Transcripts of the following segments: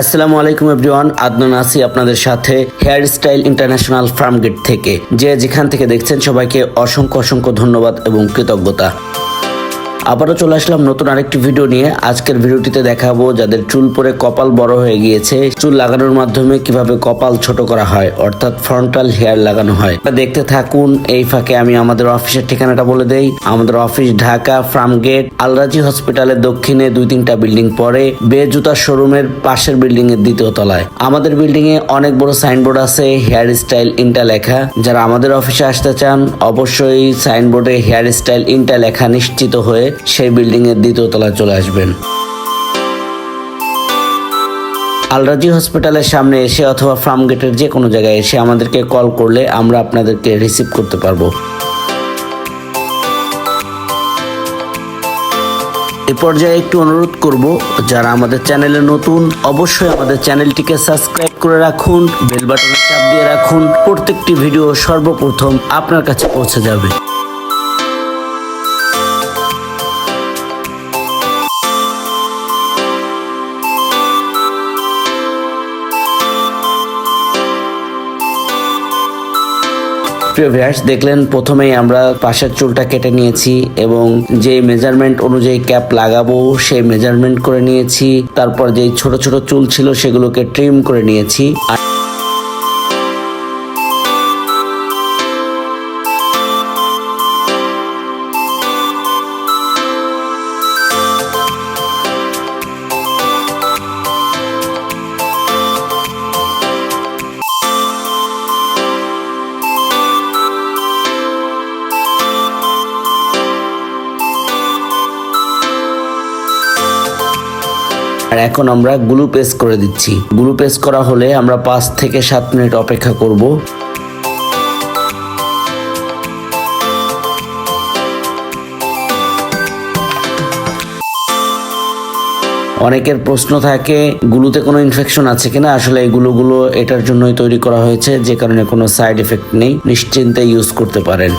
আসসালামু আলাইকুম এভরিওয়ান, আদনান আসি আপনাদের সাথে hair style international farm gate থেকে। যে যেখান থেকে দেখছেন সবাইকে অসংখ্য অসংখ্য ধন্যবাদ এবং কৃতজ্ঞতা। আবারও চলে আসলাম নতুন আরেকটি ভিডিও নিয়ে। আজকের ভিডিওটিতে দেখাবো যাদের চুল পরে কপাল বড় হয়ে গিয়েছে, চুল লাগানোর মাধ্যমে কীভাবে কপাল ছোট করা হয়, অর্থাৎ ফ্রন্টাল হেয়ার লাগানো হয়। দেখতে থাকুন, এই ফাঁকে আমি আমাদের অফিসের ঠিকানাটা বলে দেই। আমাদের অফিস ঢাকা ফার্ম গেট আলরাজি হসপিটালের দক্ষিণে দুই তিনটা বিল্ডিং পরে বে জুতা শোরুমের পাশের বিল্ডিং এর দ্বিতীয় তলায়। আমাদের বিল্ডিং এ অনেক বড় সাইনবোর্ড আছে হেয়ার স্টাইল ইন্টা লেখা। যারা আমাদের অফিসে আসতে চান, অবশ্যই সাইনবোর্ডে হেয়ার স্টাইল ইন্টা লেখা নিশ্চিত হয়ে সেই বিল্ডিং এর দ্বিতীয় তলায় চলে আসবেন। আলরাজি হসপিটালের সামনে এসে অথবা ফার্ম গেটের যে কোনো জায়গায় এসে আমাদেরকে কল করলে আমরা আপনাদেরকে রিসিভ করতে পারব। এ পর্যায়ে একটু অনুরোধ করব, যারা আমাদের চ্যানেলে নতুন, অবশ্যই আমাদের চ্যানেলটিকে সাবস্ক্রাইব করে রাখুন, বেল বাটনে চাপ দিয়ে রাখুন, প্রত্যেকটি ভিডিও সর্বপ্রথম আপনার কাছে পৌঁছে যাবে। প্রিয় ভিউয়ার্স দেখলেন প্রথমেই আমরা পাশের চুলটা কেটে নিয়েছি এবং যে মেজারমেন্ট অনুযায়ী ক্যাপ লাগাবো, সেই মেজারমেন্ট করে নিয়েছি। তারপর যে ছোট ছোট চুল ছিল সেগুলোকে ট্রিম করে নিয়েছি। আর আর এখন আমরা গ্লু পেস্ট করে দিচ্ছি। গ্লু পেস্ট করা হলে আমরা পাঁচ থেকে সাত মিনিট অপেক্ষা করব। অনেকের প্রশ্ন থাকে গুলোতে কোনো ইনফেকশন আছে কিনা? আসলে এই গুলোগুলো এটার জন্যই তৈরি করা হয়েছে, যে কারণে কোনো সাইড এফেক্ট নেই। নিশ্চিন্তে ইউজ করতে পারেন।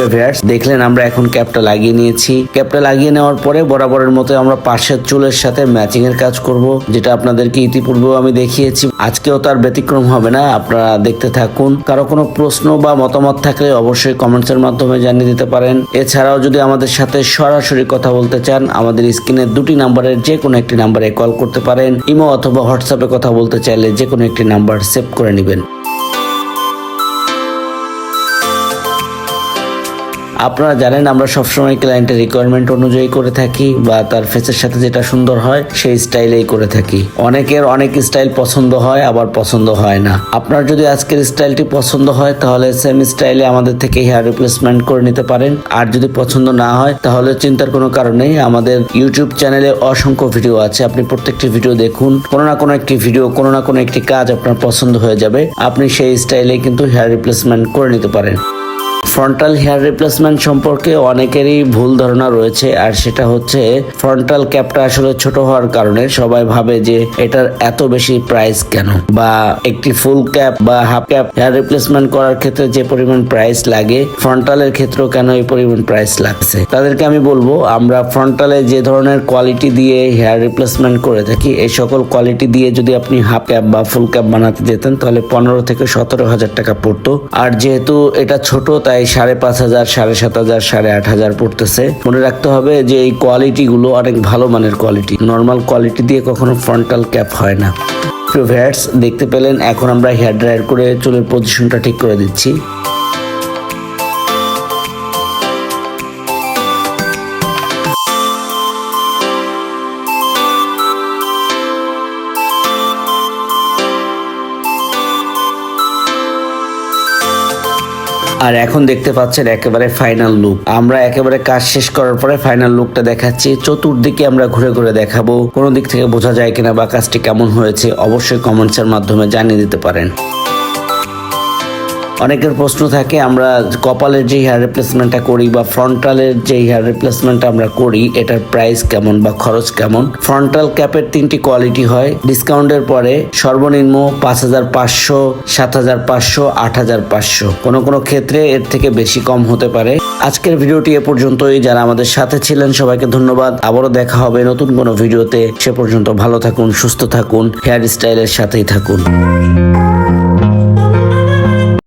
ভিউয়ার্স দেখলেন আমরা এখন ক্যাপটা লাগিয়ে নিয়েছি। ক্যাপটা লাগিয়ে নেওয়ার পরে বরাবরের মতো আমরা পাশের চুলের সাথে ম্যাচিং এর কাজ করব, যেটা আপনাদেরকে ইতিপূর্বেও আমি দেখিয়েছি। আজকেও তার ব্যতিক্রম হবে না, আপনারা দেখতে থাকুন। কারও কোনো প্রশ্ন বা মতামত থাকলে অবশ্যই কমেন্টস এর মাধ্যমে জানিয়ে দিতে পারেন। এছাড়াও যদি আমাদের সাথে সরাসরি কথা বলতে চান, আমাদের স্ক্রিনের দুটি নাম্বারের যে কোনো একটি নাম্বারে কল করতে পারেন। ইমো অথবা হোয়াটসঅ্যাপে কথা বলতে চাইলে যে কোনো একটি নাম্বার সেভ করে নেবেন। আপনারা জানেন, আমরা সবসময় ক্লায়েন্টের রিকোয়ারমেন্ট অনুযায়ী করে থাকি বা তার ফেসের সাথে যেটা সুন্দর হয়, সেই স্টাইলেই করে থাকি। অনেকের অনেক স্টাইল পছন্দ হয়, আবার পছন্দ হয় না। আপনার যদি আজকের স্টাইলটি পছন্দ হয়, তাহলে সেম স্টাইলে আমাদের থেকে হেয়ার রিপ্লেসমেন্ট করে নিতে পারেন। আর যদি পছন্দ না হয়, তাহলে চিন্তার কোনো কারণ নেই। আমাদের ইউটিউব চ্যানেলে অসংখ্য ভিডিও আছে। আপনি প্রত্যেকটি ভিডিও দেখুন। কোনো না কোনো একটি ভিডিও কোনো না কোনো একটি কাজ আপনার পছন্দ হয়ে যাবে। আপনি সেই স্টাইলে কিন্তু হেয়ার রিপ্লেসমেন্ট করে নিতে পারেন। ফ্রন্টাল হেয়ার রিপ্লেসমেন্ট সম্পর্কে অনেকেরই ভুল ধারণা রয়েছে, আর সেটা হচ্ছে ফ্রন্টাল ক্যাপটা আসলে ছোট হওয়ার কারণে সবাই ভাবে যে এটার এত বেশি প্রাইস কেন? বা একটি ফুল ক্যাপ বা হাফ ক্যাপ হেয়ার রিপ্লেসমেন্ট করার ক্ষেত্রে যে পরিমাণ প্রাইস লাগে ফ্রন্টালের ক্ষেত্রেও কেন এই পরিমাণ প্রাইস লাগছে? তাদেরকে আমি বলব, আমরা ফ্রন্টালে যে ধরনের কোয়ালিটি দিয়ে হেয়ার রিপ্লেসমেন্ট করে থাকি, এই সকল কোয়ালিটি দিয়ে যদি আপনি হাফ ক্যাপ বা ফুল ক্যাপ বানাতে যেতেন, তাহলে পনেরো থেকে সতেরো হাজার টাকা পড়তো। আর যেহেতু এটা ছোট, তাই সাড়ে পাঁচ হাজার, সাড়ে সাত হাজার, সাড়ে আট হাজার পড়তেছে। মনে রাখতে হবে যে এই কোয়ালিটিগুলো অনেক ভালো মানের কোয়ালিটি নর্মাল কোয়ালিটি দিয়ে কখনো ফ্রন্টাল ক্যাপ হয় না। দেখতে পেলেন, এখন আমরা হেয়ার ড্রায়ার করে চুলের পজিশনটা ঠিক করে দিচ্ছি। আর এখন দেখতে পাচ্ছেন একেবারে ফাইনাল লুক আমরা একেবারে কাজ শেষ করার পরে ফাইনাল লুকটা দেখাচ্ছি। চতুর্দিকে আমরা ঘুরে ঘুরে দেখাবো। কোনো দিক থেকে বোঝা যায় কিনা বা কাজটি কেমন হয়েছে, অবশ্যই কমেন্টসের মাধ্যমে জানিয়ে দিতে পারেন। অনেকের প্রশ্ন থাকে, আমরা কপালের যে হেয়ার রিপ্লেসমেন্টটা করি বা ফ্রন্টালের যে হেয়ার রিপ্লেসমেন্টটা আমরা করি, এটার প্রাইস কেমন বা খরচ কেমন? ফ্রন্টাল ক্যাপের তিনটি কোয়ালিটি হয় ডিসকাউন্টের পরে সর্বনিম্ন পাঁচ হাজার পাঁচশো, সাত হাজার পাঁচশো, আট হাজার পাঁচশো। কোনো কোনো ক্ষেত্রে এর থেকে বেশি কম হতে পারে। আজকের ভিডিওটি এ পর্যন্তই, যারা আমাদের সাথে ছিলেন সবাইকে ধন্যবাদ। আবারও দেখা হবে নতুন কোনো ভিডিওতে। সে পর্যন্ত ভালো থাকুন, সুস্থ থাকুন হেয়ার স্টাইলের সাথেই থাকুন।